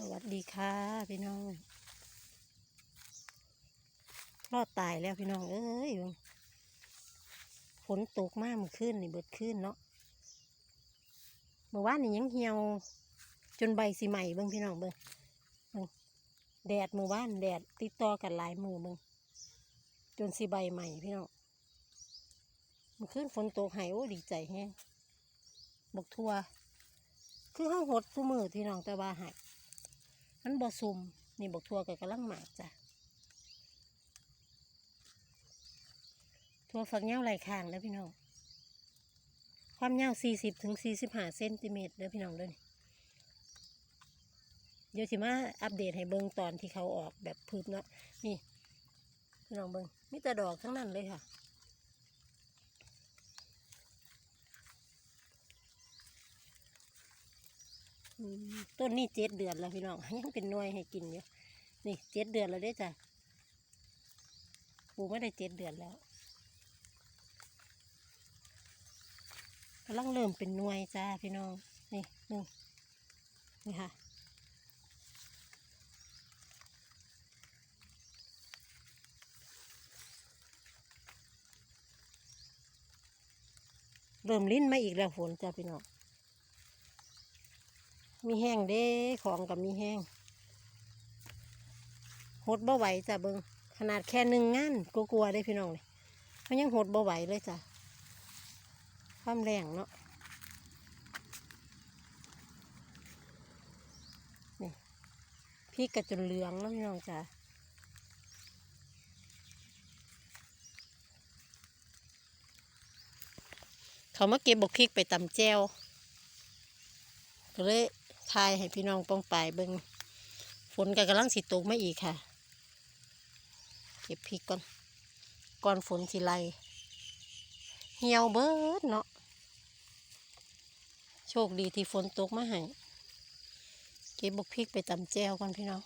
สวัสดีค่ะพี่น้องรอดตายแล้วพี่น้องเอ้ยเบิ่งฝนตกมากเมื่อคืนนี่เบิดคืนเนาะเมื่อวานนี่ยังเหี่ยว จนใบสีใหม่เบิ่งพี่น้องเบิ่งเบิ่งแดดเมื่อวานแดดติดต่อกันหลายมือเบิ่งจนสีใบใหม่พี่น้องเมื่อคืนฝนตกหายโอ้ดีใจแฮงบกทัวคือห้องหดทุมือพี่น้องแต่ว่าหาย มันบ่ซุมนี่บอกทัวกับกำลังหมากจ้ะทัวฝักเหย้าไหลข้างแล้วพี่น้องความยาว40ถึง45เซนติเมตรเด้อพี่น้องเด้อนี่เดี๋ยวสิมาอัปเดตให้เบิ่งตอนที่เขาออกแบบพืบเนาะนี่พี่น้องเบิ่งมีแต่ดอกทั้งนั้นเลยค่ะ อืม ต้นนี้เจ็ดเดือนแล้วพี่น้องยังเป็นน่วยให้กินอยู่นี่เจ็ดเดือนแล้วเด้จ้ะปลูกไม่ได้เจ็ดเดือนแล้วกำลังเริ่มเป็นน่วยจ้าพี่น้องนี่หนึ่งนี่ค่ะเริ่มลิ้นมาอีกแล้วฝนจ้าพี่น้อง มีแห้งเด้ของกับมีแห้งหดบ่ไหวจ้ะเบิงขนาดแค่หนึ่งงานกลัวๆได้พี่น้องเลยเขายังหดบ่ไหวเลยจ้ะความแรงเนาะนี่พริกกระจนเหลืองแล้วพี่น้องจ้ะเขามาเก็บบกพริกไปตำแจวก็เลย ทายให้พี่น้องป้องไปายเบิงฝนก็กำลังสิตกไมาอีกค่ะ เก็บพริกก่อน ก่อนฝนสิไลเหี่ยวเบิดเนาะ โชคดีที่ฝนตกมาให้ เก็บบกพริกไปตำแจวก่อนพี่น้อง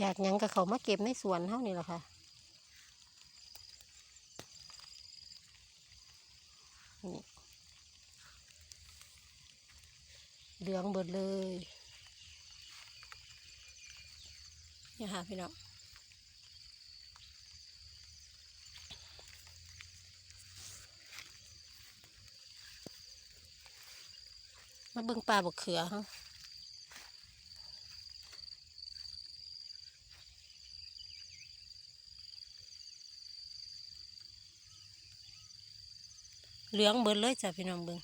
อยากยังกับเขามาเก็บในสวนเท่านี่แหละค่ะ นี่เหลืองเบิดเลยนี่ค่ะพี่น้องมาเบิ่งปลาบกเขือฮะ เหลืองเบิดเลยจ้ะพี่น้องเบิง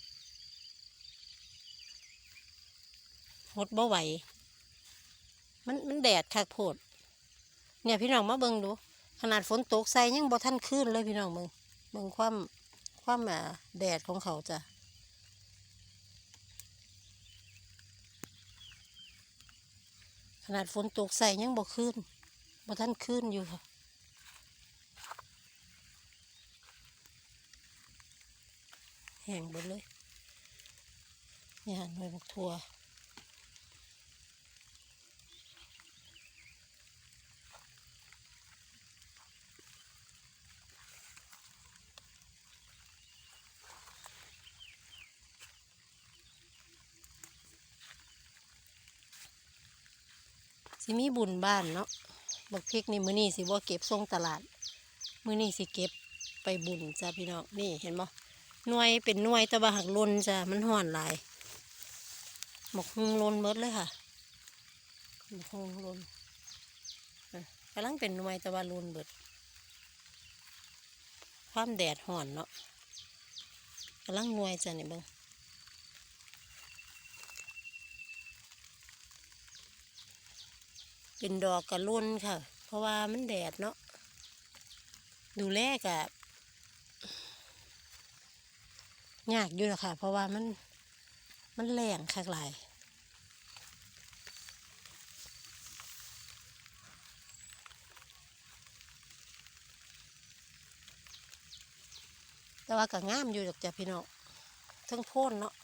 หดบ่ไหว มันมันแดดคักโพด เนี่ยพี่น้องมาเบิงดู ขนาดฝนตกใส่ยังบ่ทันขึ้นเลยพี่น้องเบิงเบิงความความอ่าแดดของเขาจ้ะขนาดฝนตกใส่ยังบ่ขึ้นบ่ทันขึ้นอยู่ค่ะ แห้งหมดเลยนี่หันไปบักทัวสิมีบุญบ้านเนาะบักพริกนี่มือนี้สิบ่เก็บส่งตลาด มือนี้สิเก็บไปบุญจ้าพี่น้องนี่เห็นบ่ หน่วยเป็นหน่วยแตะบะหักลนจ้ะมันห่อนหลายหมกฮุงลนเมดเลยค่ะหมกฮุงลนกำลังเป็นหน่วยแตะบะลนเบิด ความแดดห่อนเนาะกำลังหน่วยจ้ะนี่เบิ่งเป็นดอกกระลุนค่ะ เพราะว่ามันแดดเนาะดูแลกับ ยากอยู่หรอกค่ะ เพราะว่ามันมันแรงคักหลายแต่ว่าก็งามอยู่ดอกจ้ะพี่น้องทั้งพ่นเนาะ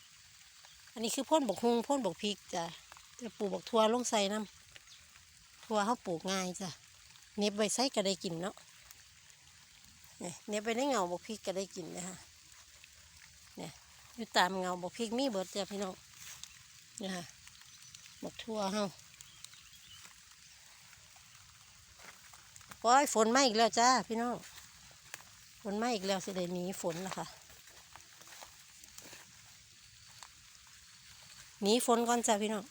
อันนี้คือพ่นบกฮุงพ่นบกพริกจ้ะจะปลูกบกทัวลงใส่น้ำทัวเขาปลูกง่ายจ้ะ เน็บไว้ใส่ก็ได้กินเนาะเนี่ยเนี่ยไปในเงาบกพริกก็ได้กินเลยค่ะ เนี่ยอยู่ตามเงาบอกพริกมีเบิดจ้ะพี่น้องนี่ค่ะหมกทั่วเฮาโอ้ยฝนมาอีกแล้วจ้าพี่น้องฝนมาอีกแล้วสิได้หนีฝนละค่ะหนีฝนก่อนจ้าพี่น้อง